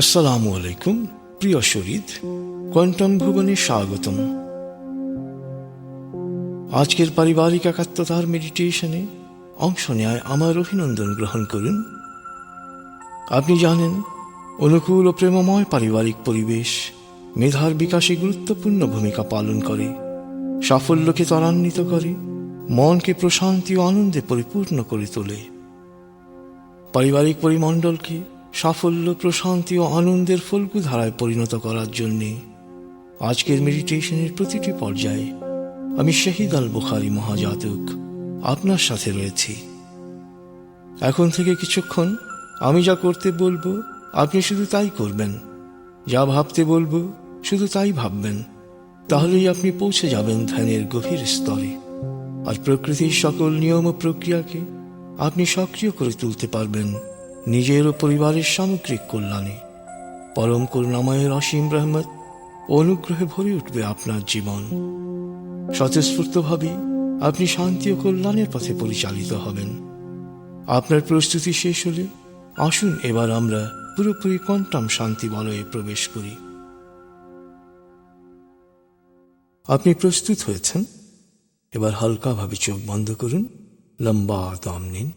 আসসালামু আলাইকুম, প্রিয় শরীদ কোয়ান্টাম ভুবনে স্বাগতম। আজকের পারিবারিক একাত্মতার মেডিটেশনে অংশ নেয় আমার অভিনন্দন গ্রহণ করুন। আপনি জানেন, অনুকূল ও প্রেমময় পারিবারিক পরিবেশ মেধার বিকাশে গুরুত্বপূর্ণ ভূমিকা পালন করে, সাফল্যকে ত্বরান্বিত করে, মনকে প্রশান্তি ও আনন্দে পরিপূর্ণ করে তোলে। পারিবারিক পরিমণ্ডলকে সাফল্য, প্রশান্তি ও আনন্দের ফল্গু ধারায় পরিণত করার জন্যে আজকের মেডিটেশনের প্রতিটি পর্যায়ে আমি শহীদ আল বুখারি মহাজাতক আপনার সাথে রয়েছি। এখন থেকে কিছুক্ষণ আমি যা করতে বলব, আপনি শুধু তাই করবেন। যা ভাবতে বলব, শুধু তাই ভাববেন। তাহলেই আপনি পৌঁছে যাবেন ধ্যানের গভীর স্তরে। আর প্রকৃতির সকল নিয়ম ও প্রক্রিয়াকে আপনি সক্রিয় করে তুলতে পারবেন। নিজের ও পরিবারের সামগ্রিক কল্যাণে। পরম করুণাময়ের অসীম রহমত অনুগ্রহে ভরে উঠবে আপনার জীবন। স্বতঃস্ফূর্তভাবে আপনি শান্তি ও কল্যাণের পথে পরিচালিত হবেন। আপনার প্রস্তুতি শেষ হলে আসুন এবার আমরা পুরোপুরি কোয়ান্টাম শান্তি বলয়ে প্রবেশ করি। আপনি প্রস্তুত হয়েছেন? এবার হালকাভাবে চোখ বন্ধ করুন, লম্বা দম নিন,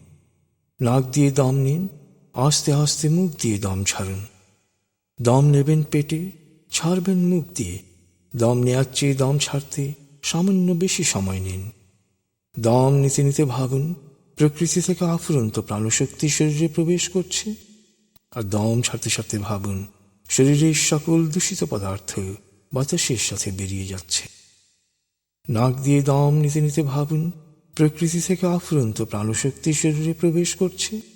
নাক দিয়ে দম নিন আস্তে আস্তে মুখ দিয়ে দম ছাড়ুন। দম নেবেন পেটে, ছাড়বেন মুখ দিয়ে। দম নেওয়ার চেয়ে দম ছাড়তে সামান্য বেশি সময় নিন। দম নিতে নিতে ভাবুন প্রকৃতি থেকে আফুরন্ত প্রাণশক্তি শরীরে প্রবেশ করছে। আর দম ছাড়তে ছাড়তে ভাবুন, শরীরের সকল দূষিত পদার্থ বাতাসের সাথে বেরিয়ে যাচ্ছে। নাক দিয়ে দম নিতে নিতে ভাবুন, প্রকৃতি থেকে আফুরন্ত প্রাণশক্তি শরীরে প্রবেশ করছে।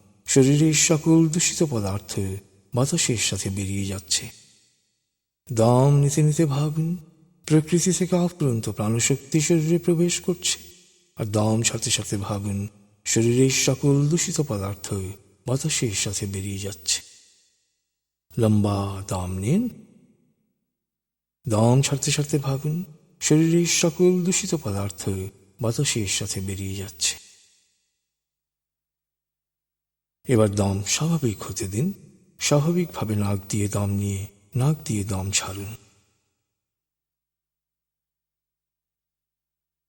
শরীরের সকল দূষিত পদার্থ বাতাসের সাথে বেরিয়ে যাচ্ছে। দম নিতে নিতে ভাবুন, প্রকৃতি থেকে আফুরন্ত প্রাণশক্তি শরীরে প্রবেশ করছে। আর দম ছাড়তে ছাড়তে ভাবুন, শরীরের সকল দূষিত পদার্থ বাতাসের সাথে বেরিয়ে যাচ্ছে। লম্বা দম নিন। দম ছাড়তে ছাড়তে ভাবুন, শরীরের সকল দূষিত পদার্থ বাতাসের সাথে বেরিয়ে যাচ্ছে। এবার দম স্বাভাবিক হতে দিন। স্বাভাবিকভাবে নাক দিয়ে দম নিয়ে, নাক দিয়ে দম ছাড়ুন।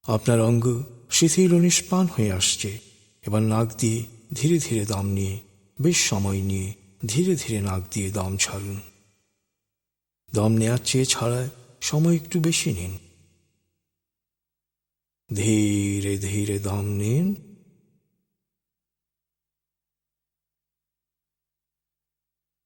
আপনার অঙ্গ শিথিল ও নিষ্প্রাণ হয়ে আসছে। এবার নাক দিয়ে ধীরে ধীরে দম নিয়ে, বেশ সময় নিয়ে ধীরে ধীরে নাক দিয়ে দম ছাড়ুন। দম নেওয়ার চেয়ে ছাড়ায় সময় একটু বেশি নিন। ধীরে ধীরে দম নিন।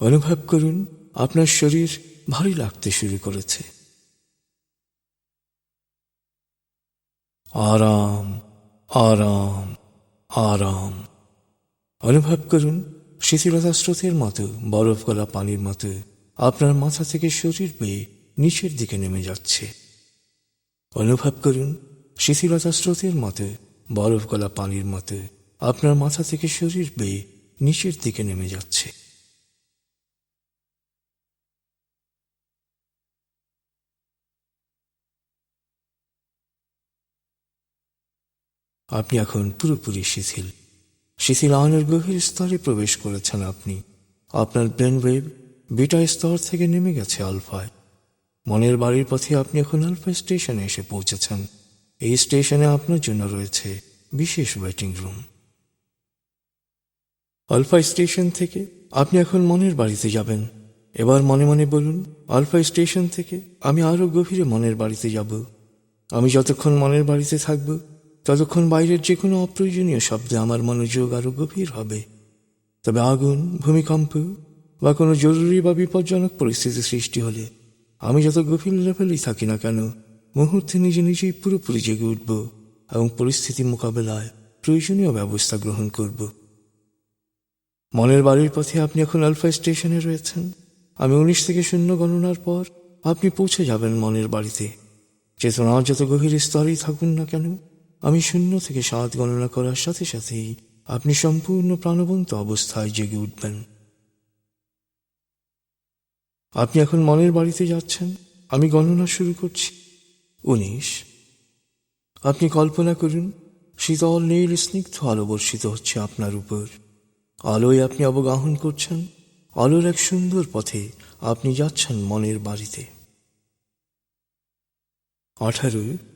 অনুভব করুন, আপনার শরীর ভারী লাগতে শুরু করেছে। আরাম আরাম আরাম। অনুভব করুন, শিথিলতা স্রোতের মতো, বরফ গলা পানির মতো, আপনার মাথা থেকে শরীর বেয়ে নিচের দিকে নেমে যাচ্ছে। অনুভব করুন, শিথিলতা স্রোতের মতো, বরফ গলা পানির মতো, আপনার মাথা থেকে শরীর বেয়ে নিচের দিকে নেমে যাচ্ছে। আপনি এখন পুরোপুরি শিথিল। শিথিল আয়নের গভীর স্তরে প্রবেশ করেছেন আপনি। আপনার ব্রেন ওয়েভ বিটা স্তর থেকে নেমে গেছে আলফায়। মনের বাড়ির পথে আপনি এখন আলফা স্টেশনে এসে পৌঁছেছেন। এই স্টেশনে আপনার জন্য রয়েছে বিশেষ ওয়েটিং রুম। আলফা স্টেশন থেকে আপনি এখন মনের বাড়িতে যাবেন। এবার মনে মনে বলুন, আলফা স্টেশন থেকে আমি আরও গভীরে মনের বাড়িতে যাব। আমি যতক্ষণ মনের বাড়িতে থাকব ততক্ষণ বাইরের যে কোনো অপ্রয়োজনীয় শব্দে আমার মনোযোগ আরও গভীর হবে। তবে আগুন, ভূমিকম্প বা কোনো জরুরি বা বিপজ্জনক পরিস্থিতি সৃষ্টি হলে আমি যত গভীর লেভেলেই থাকি না কেন, মুহূর্তে নিজে নিজেই পুরোপুরি জেগে উঠব এবং পরিস্থিতি মোকাবেলায় প্রয়োজনীয় ব্যবস্থা গ্রহণ করব। মনের বাড়ির পথে আপনি এখন আলফা স্টেশনে রয়েছেন। আমি উনিশ থেকে শূন্য গণনার পর আপনি পৌঁছে যাবেন মনের বাড়িতে। চেতনার যত গভীর স্তরেই থাকুন না কেন আমি শূন্য থেকে সাত গণনা করার সাথে সাথেই আপনি সম্পূর্ণ প্রাণবন্ত অবস্থায় জেগে উঠবেন। আপনি এখন মনের বাড়িতে যাচ্ছেন। আমি গণনা শুরু করছি। উনিশ। আপনি কল্পনা করুন, শীতল নীল স্নিগ্ধ আলো বর্ষিত হচ্ছে আপনার উপর। আলোয় আপনি অবগাহন করছেন। আলোর এক সুন্দর পথে আপনি যাচ্ছেন মনের বাড়িতে। আঠারো।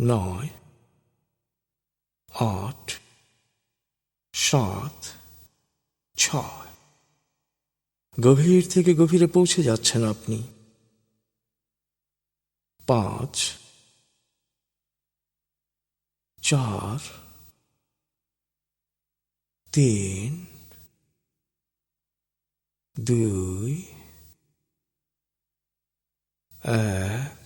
নয়, আট, সাত, ছয়। গভীর থেকে গভীরে পৌঁছে যাচ্ছেন আপনি। পাঁচ, চার, তিন, দুই, এক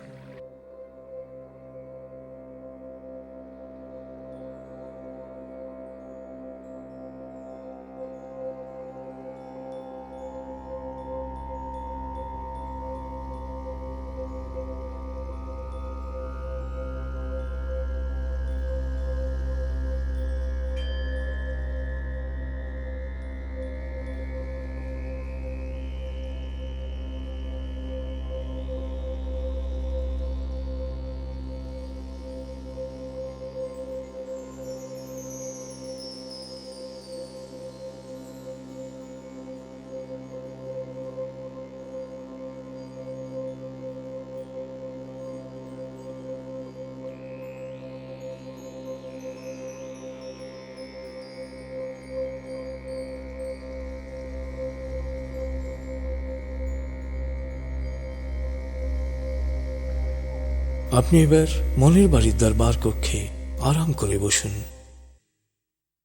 আপনি এবার মনের বাড়ির দরবার কক্ষে আরাম করে বসুন।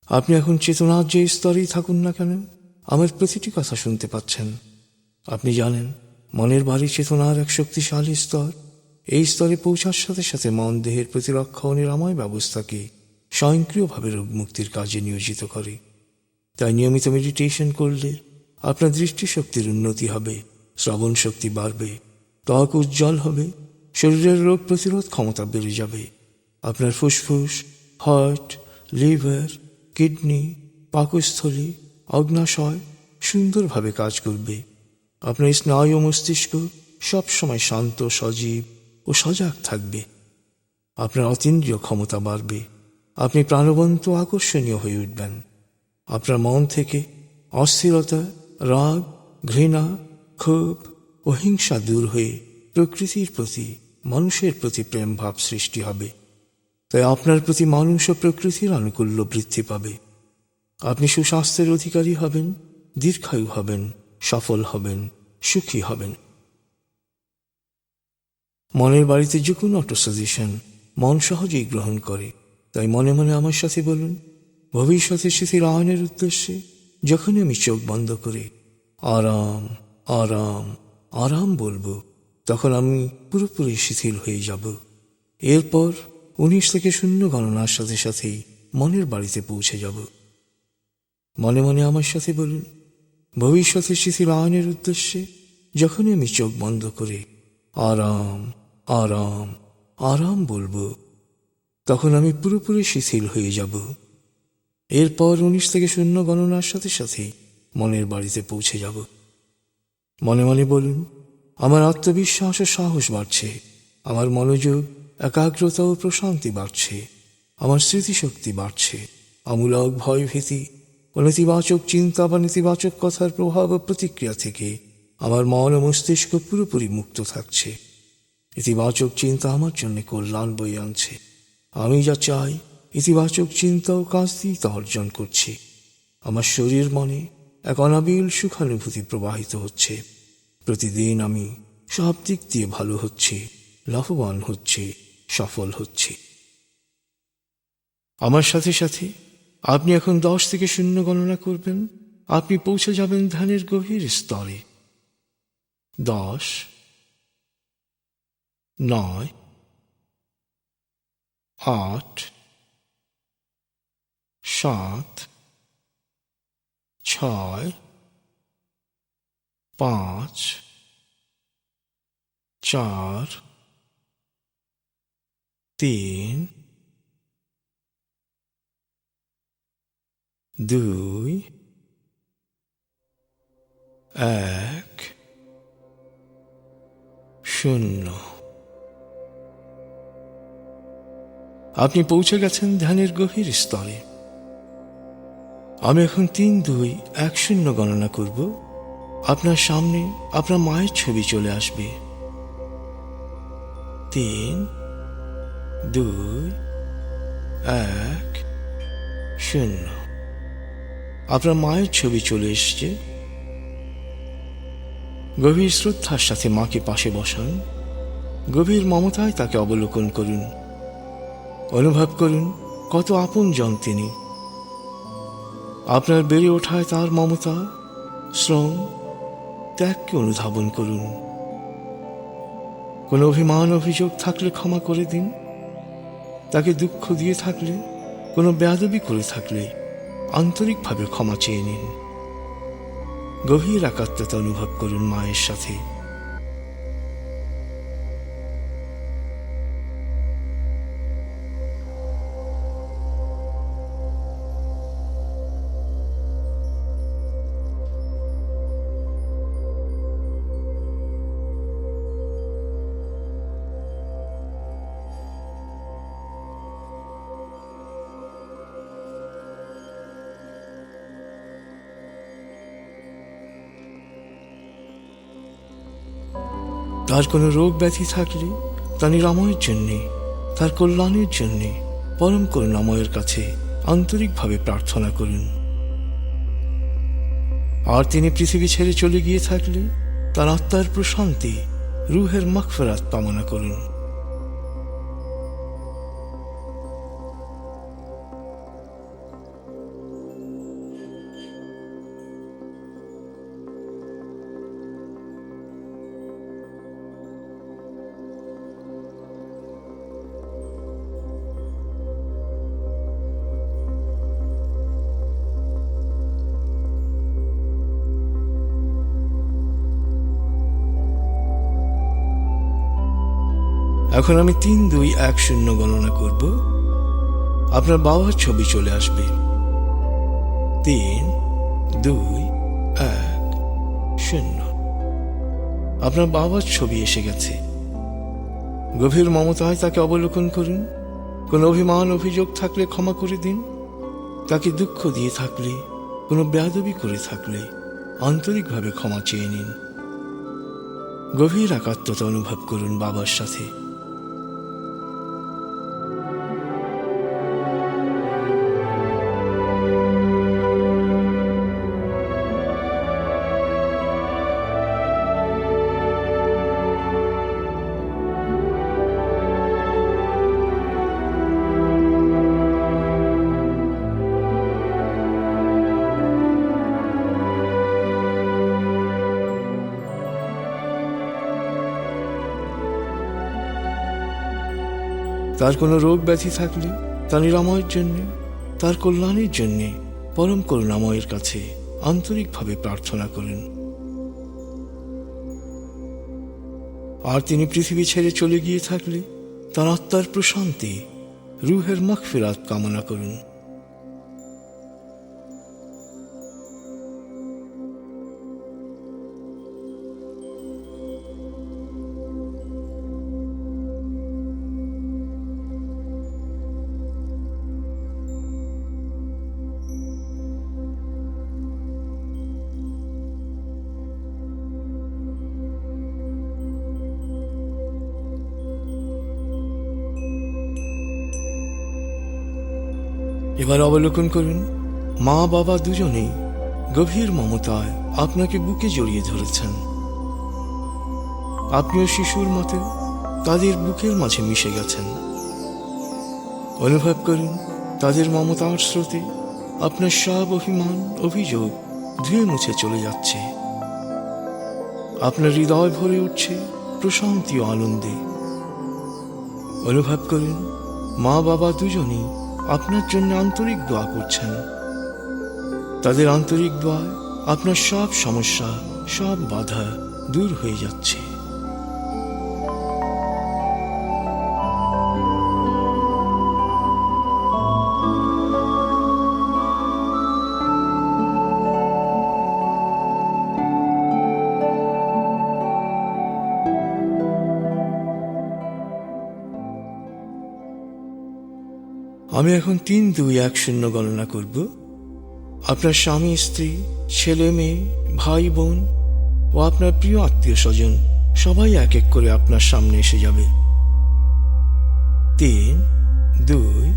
আপনি এখন চেতনার যে স্তরেই থাকুন না কেন? আমার প্রতিটি কথা শুনতে পাচ্ছেন। আপনি জানেন মনের বাড়ি চেতনার এক শক্তিশালী স্তর। এই স্তরে পৌঁছার সাথে সাথে মন দেহের প্রতিরক্ষা ও নিরাময় ব্যবস্থাকে স্বয়ংক্রিয়ভাবে রোগ মুক্তির কাজে নিয়োজিত করে। তাই নিয়মিত মেডিটেশন করলে আপনার দৃষ্টিশক্তির উন্নতি হবে শ্রবণ শক্তি বাড়বে, ত্বক উজ্জ্বল হবে শরীরের রোগ প্রতিরোধ ক্ষমতা বেড়ে যাবে। আপনার ফুসফুস, হার্ট, লিভার, কিডনি, পাকস্থলী, অগ্নাশয় সুন্দরভাবে কাজ করবে। আপনার স্নায়ু মস্তিষ্ক সবসময় শান্ত, সজীব ও সজাগ থাকবে। আপনার অতীন্দ্রিয় ক্ষমতা বাড়বে। আপনি প্রাণবন্ত আকর্ষণীয় হয়ে উঠবেন। আপনার মন থেকে অস্থিরতা, রাগ, ঘৃণা, ক্ষোভ ও হিংসা দূর হয়ে প্রকৃতির প্রতি মানুষের প্রতি প্রেম ভাব সৃষ্টি হবে। তাই আপনার প্রতি মানুষ ও প্রকৃতির আনুকূল্য বৃদ্ধি পাবে। আপনি সুস্বাস্থ্যের অধিকারী হবেন, দীর্ঘায়ু হবেন, সফল হবেন, সুখী হবেন। মনের বাড়িতে যে কোনো অটো সাজেশন মন সহজেই গ্রহণ করে। তাই মনে মনে আমার সাথে বলুন ভবিষ্যতে শিথির আয়নের উদ্দেশ্যে যখনই আমি চোখ বন্ধ করে, আরাম আরাম আরাম বলব তখন আমি পুরোপুরি শিথিল হয়ে যাব। এরপর উনিশ থেকে শূন্য গণনার সাথে সাথেই মনের বাড়িতে পৌঁছে যাব। মনে মনে আমার সাথে বলুন, ভবিষ্যতে শিথিল আয়নের উদ্দেশ্যে যখনই আমি চোখ বন্ধ করে আরাম আরাম আরাম বলব, তখন আমি পুরোপুরি শিথিল হয়ে যাব। এরপর উনিশ থেকে শূন্য গণনার সাথে সাথে মনের বাড়িতে পৌঁছে যাব। মনে মনে বলুন আমার আত্মবিশ্বাস ও সাহস বাড়ছে, আমার মনোযোগ, একাগ্রতা ও প্রশান্তি বাড়ছে, আমার স্মৃতিশক্তি বাড়ছে। আমূলক ভয় ভীতি ও নেতিবাচক চিন্তা বা নেতিবাচক কথার প্রভাব ও প্রতিক্রিয়া থেকে আমার মন ও মস্তিষ্ক পুরোপুরি মুক্ত থাকছে। ইতিবাচক চিন্তা আমার জন্য কল্যাণ বই আনছে। আমি যা চাই, ইতিবাচক চিন্তা ও কাজ দিয়ে তা অর্জন করছি। আমার শরীর মনে এক অনাবিল সুখানুভূতি প্রবাহিত হচ্ছে। প্রতিদিন আমি সব দিক দিয়ে ভালো হচ্ছি, লাভবান হচ্ছে, সফল হচ্ছে। আমার সাথে সাথে আপনি এখন দশ থেকে শূন্য গণনা করবেন। আপনি পৌঁছে যাবেন ধ্যানের গভীর স্তরে। দশ, নয়, আট, সাত, ছয় পাঁচ, চার, তিন, দুই, এক, শূন্য। আপনি পৌঁছে গেছেন ধ্যানের গভীর স্তরে আমি এখন তিন, দুই, এক, শূন্য গণনা করব। আপনার সামনে আপনার মায়ের ছবি চলে আসবে। তিন, দুই, এক, শূন্য। আপনার মায়ের ছবি চলে এসছে। গভীর শ্রদ্ধার সাথে মাকে পাশে বসান। গভীর মমতায় তাকে অবলোকন করুন। অনুভব করুন কত আপন জন তিনি। আপনার বেড়ে ওঠায় তার মমতা, শ্রম ত্যাগকে অনুধাবন করুন। কোনো অভিমান, অভিযোগ থাকলে ক্ষমা করে দিন। তাকে দুঃখ দিয়ে থাকলে, কোনো বেয়াদবি করে থাকলে আন্তরিকভাবে ক্ষমা চেয়ে নিন। গভীর একাত্মতা অনুভব করুন মায়ের সাথে। তার কোনো রোগ ব্যাধি থাকলে তা নিরাময়ের জন্যে, তার কল্যাণের জন্যে পরম করুণাময়ের কাছে আন্তরিকভাবে প্রার্থনা করুন। আর তিনি পৃথিবী ছেড়ে চলে গিয়ে থাকলে তার আত্মার প্রশান্তি, রুহের মাখফেরাত কামনা করুন। এখন আমি তিন দুই এক শূন্য গণনা করব। আপনার বাবার ছবি চলে আসবে। তিন, দুই, এক, শূন্য। আপনার বাবার ছবি এসে গেছে। গভীর মমতায় তাকে অবলোকন করুন। কোনো অভিমান, অভিযোগ থাকলে ক্ষমা করে দিন। তাকে দুঃখ দিয়ে থাকলে, কোনো বেয়াদবি করে থাকলে আন্তরিকভাবে ক্ষমা চেয়ে নিন। গভীর একাত্মতা অনুভব করুন বাবার সাথে। তার কোনো রোগ ব্যাধি থাকলে তা নিরাময়ের জন্যে, তার কল্যাণের জন্যে পরম করুণাময়ের কাছে আন্তরিকভাবে প্রার্থনা করেন। আর তিনি পৃথিবী ছেড়ে চলে গিয়ে থাকলে তার আত্মার প্রশান্তি, রুহের মাগফিরাত কামনা করুন। এবার অবলোকন করুন, মা বাবা দুজনেই গভীর মমতায় আপনাকে বুকে জড়িয়ে ধরেছেন। আপনিও শিশুর মতো তাদের বুকের মাঝে মিশে গেছেন। অনুভব করুন, তাদের মমতার স্রোতে আপনার সব অভিমান, অভিযোগ ধুয়ে মুছে চলে যাচ্ছে। আপনার হৃদয় ভরে উঠছে প্রশান্তি ও আনন্দে। অনুভব করুন, মা বাবা দুজনেই আপনার জন্য আন্তরিক দোয়া করছেন। তাদের আন্তরিক দোয়ায় আপনার সব সমস্যা, সব বাধা দূর হয়ে যাচ্ছে। আমি এখন তিন দুই এক শূন্য গণনা করব। আপনার স্বামী, স্ত্রী, ছেলে, মেয়ে, ভাই, বোন ও আপনার প্রিয় আত্মীয় স্বজন সবাই এক এক করে আপনার সামনে এসে যাবে। তিন, দুই,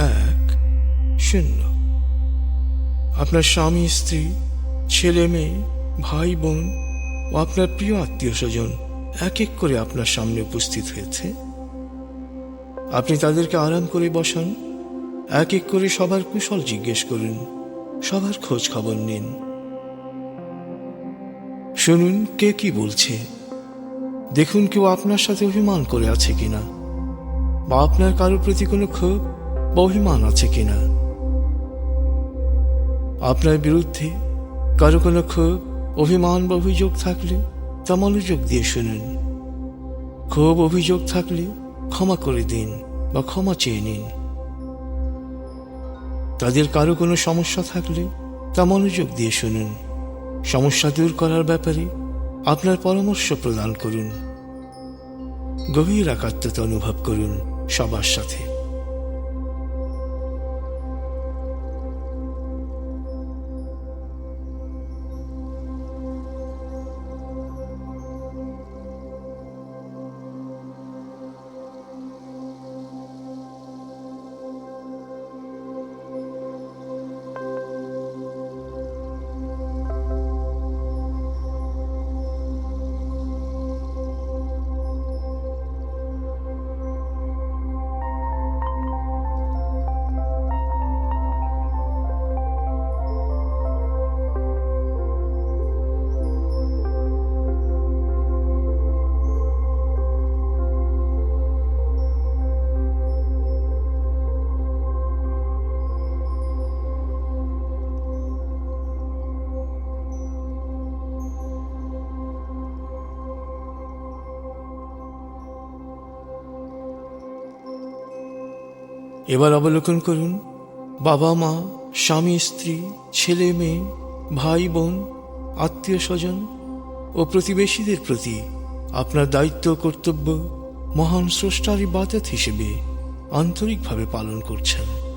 এক, শূন্য। আপনার স্বামী, স্ত্রী, ছেলে, মেয়ে, ভাই, বোন ও আপনার প্রিয় আত্মীয় স্বজন এক এক করে আপনার সামনে উপস্থিত হয়েছে। আপনি তাদেরকে আরাম করে বসান। এক এক করে সবার কুশল জিজ্ঞেস করুন, সবার খোঁজ খবর নিন। শুনুন, কে কি বলছে? দেখুন, কেউ আপনার সাথে অভিমান করে আছে কিনা? বা আপনার কারোর প্রতি কোনো ক্ষোভ বা অভিমান আছে কিনা? আপনার বিরুদ্ধে কারও কোনো ক্ষোভ, অভিমান বা অভিযোগ থাকলে তা মনোযোগ দিয়ে শুনুন। ক্ষোভ, অভিযোগ থাকলে ক্ষমা করে দিন বা ক্ষমা চেয়ে নিন। তাদের কারও কোনো সমস্যা থাকলে তা মনোযোগ দিয়ে শুনুন। সমস্যা দূর করার ব্যাপারে আপনার পরামর্শ প্রদান করুন। গভীর একাত্মতা অনুভব করুন সবার সাথে। এবার অবলোকন করুন। বাবা মা, স্বামী, স্ত্রী, ছেলে, মেয়ে, ভাই, বোন, আত্মীয় স্বজন ও প্রতিবেশীদের প্রতি আপনার দায়িত্ব, কর্তব্য মহান স্রষ্টার ইবাদত হিসেবে আন্তরিকভাবে পালন করছেন।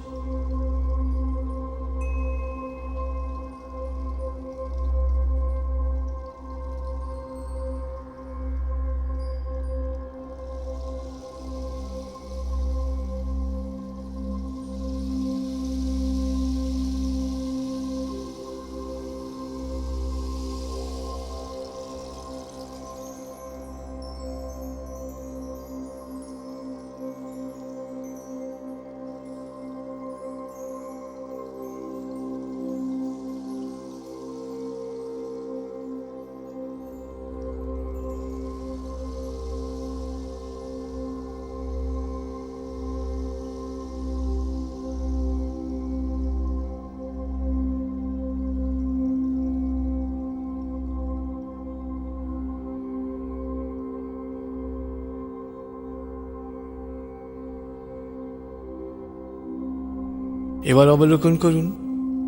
এবার অবলোকন করুন,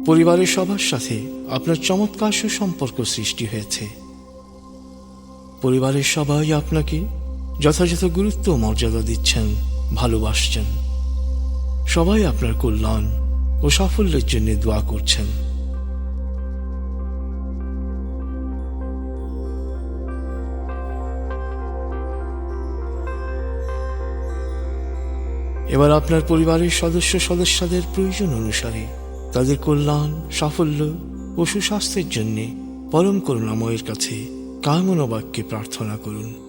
পরিবারের সবার সাথে আপনার চমৎকার সুসম্পর্ক সৃষ্টি হয়েছে। পরিবারের সবাই আপনাকে যথাযথ গুরুত্ব মর্যাদা দিচ্ছেন, ভালোবাসছেন। সবাই আপনার কল্যাণ ও সাফল্যের জন্য দোয়া করছেন। এবার আপনার পরিবারের সদস্য সদস্যদের প্রয়োজন অনুসারে তাদের কল্যাণ, সাফল্য ও সুস্বাস্থ্যের জন্যে পরম করুণাময়ের কাছে কামনা বাক্যে প্রার্থনা করুন।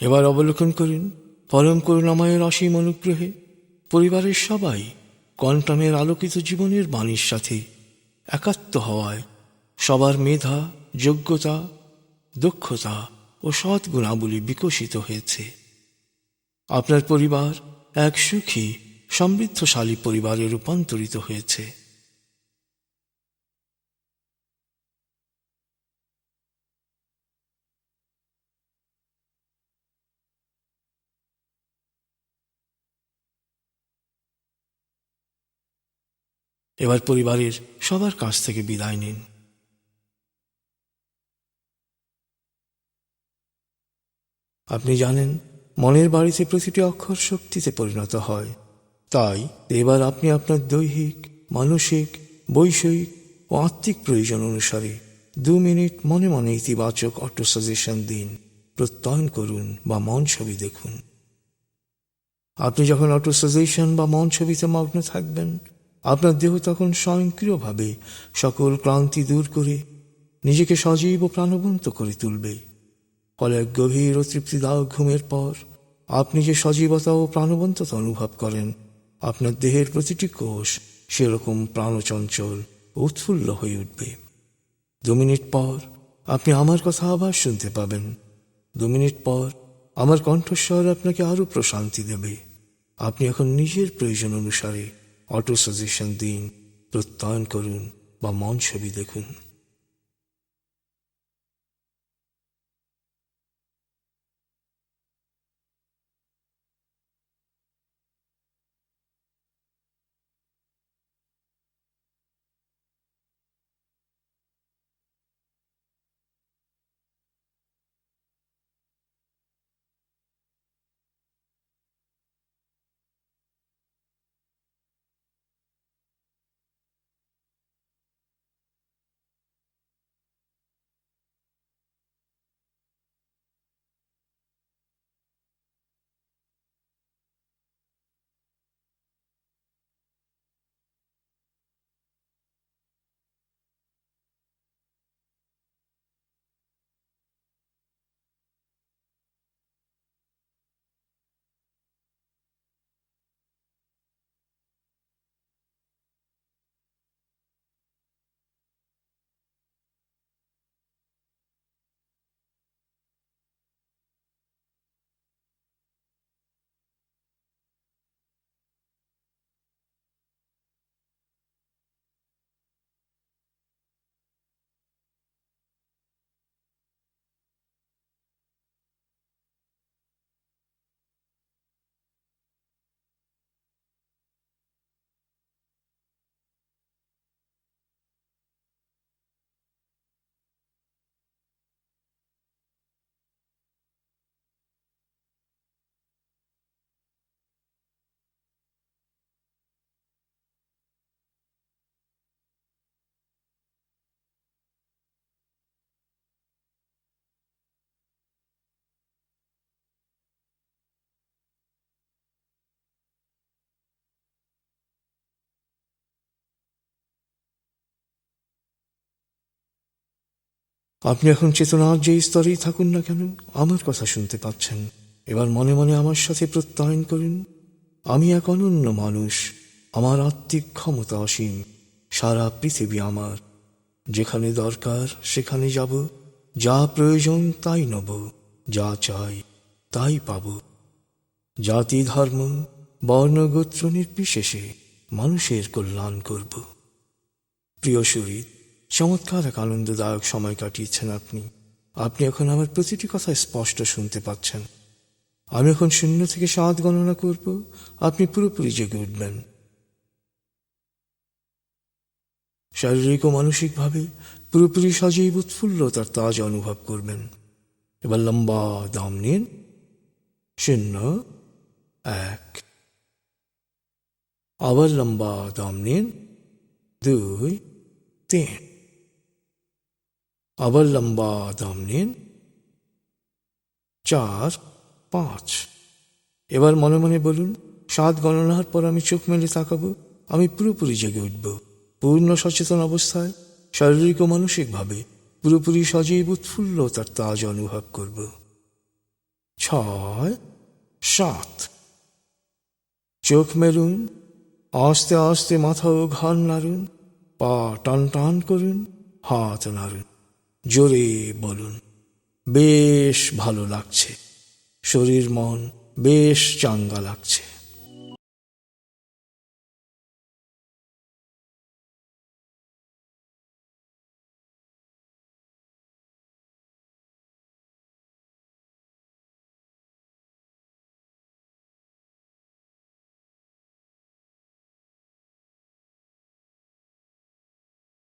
এবার অবলোকন করুন, পরম করুণাময়ের অসীম অনুগ্রহে পরিবারের সবাই কন্টমের আলোকিত জীবনের বাণীর সাথে একাত্ম হওয়ায় সবার মেধা, যোগ্যতা, দক্ষতা ও সৎ গুণাবলী বিকশিত হয়েছে। আপনার পরিবার এক সুখী, সমৃদ্ধশালী পরিবারে রূপান্তরিত হয়েছে। এবার পরিবারের সবার কাছ থেকে বিদায় নিন। আপনি জানেন, মনের বাড়িতে প্রতিটি অক্ষর শক্তিতে পরিণত হয়। তাই এবার আপনি আপনার দৈহিক, মানসিক, বৈষয়িক ও আত্মিক প্রয়োজন অনুসারে দু মিনিট মনে মনে ইতিবাচক অটো সাজেশন দিন, প্রত্যয়ন করুন বা মন ছবি দেখুন। আপনি যখন অটো সাজেশন বা মন ছবিতে মগ্ন থাকবেন আপনার দেহ তখন স্বয়ংক্রিয়ভাবে সকল ক্লান্তি দূর করে নিজেকে সজীব ও প্রাণবন্ত করে তুলবে। ফলে এক গভীর ও তৃপ্তিদায়ক ঘুমের পর আপনি যে সজীবতা ও প্রাণবন্ততা অনুভব করেন, আপনার দেহের প্রতিটি কোষ সেরকম প্রাণচঞ্চল উৎফুল্ল হয়ে উঠবে। দু মিনিট পর আপনি আমার কথা আবার শুনতে পাবেন। দু মিনিট পর আমার কণ্ঠস্বর আপনাকে আরও প্রশান্তি দেবে। আপনি এখন নিজের প্রয়োজন অনুসারে অটো সাজেশন দিন প্রত্যয়ন করুন বা মন ছবি দেখুন। আপনি এখন চেতনার যে স্তরেই থাকুন না কেন, আমার কথা শুনতে পাচ্ছেন। এবার মনে মনে আমার সাথে প্রত্যয়ন করুন। আমি এক অনন্য মানুষ, আমার আত্মিক ক্ষমতা অসীম, সারা পৃথিবী আমার। যেখানে দরকার, সেখানে যাব। যা প্রয়োজন, তাই নেব। যা চাই, তাই পাব। জাতি, ধর্ম বর্ণগোত্র নির্বিশেষে মানুষের কল্যাণ করব। প্রিয় শরীর চমৎকার এক আনন্দদায়ক সময় কাটিয়েছেন আপনি। আপনি এখন আমার প্রতিটি কথা স্পষ্ট শুনতে পাচ্ছেন। আমি এখন শূন্য থেকে সাত গণনা করব। আপনি পুরোপুরি জেগে উঠবেন। শারীরিক ও মানসিকভাবে পুরোপুরি সজীব উৎফুল্লতার তাজ অনুভব করবেন। এবার লম্বা দাম নিন। শূন্য, এক। আবার লম্বা দাম নিন। দুই, তিন। আবার লম্বা দাম নিন চার পাঁচ এবার মনে মনে বলুন সাত গণনার পর আমি চোখ মেলে তাকাবো আমি পুরোপুরি জেগে উঠব। পূর্ণ সচেতন অবস্থায় শারীরিক ও মানসিকভাবে পুরোপুরি সজীব উৎফুল্ল তার তাজ অনুভব করব। ছয়, সাত। চোখ মেলুন আস্তে আস্তে মাথা ও ঘাড় নাড়ুন, পা টান টান করুন, হাত নাড়ুন। জোরে বলুন বেশ ভালো লাগছে। শরীর মন বেশ চাঙ্গা লাগছে।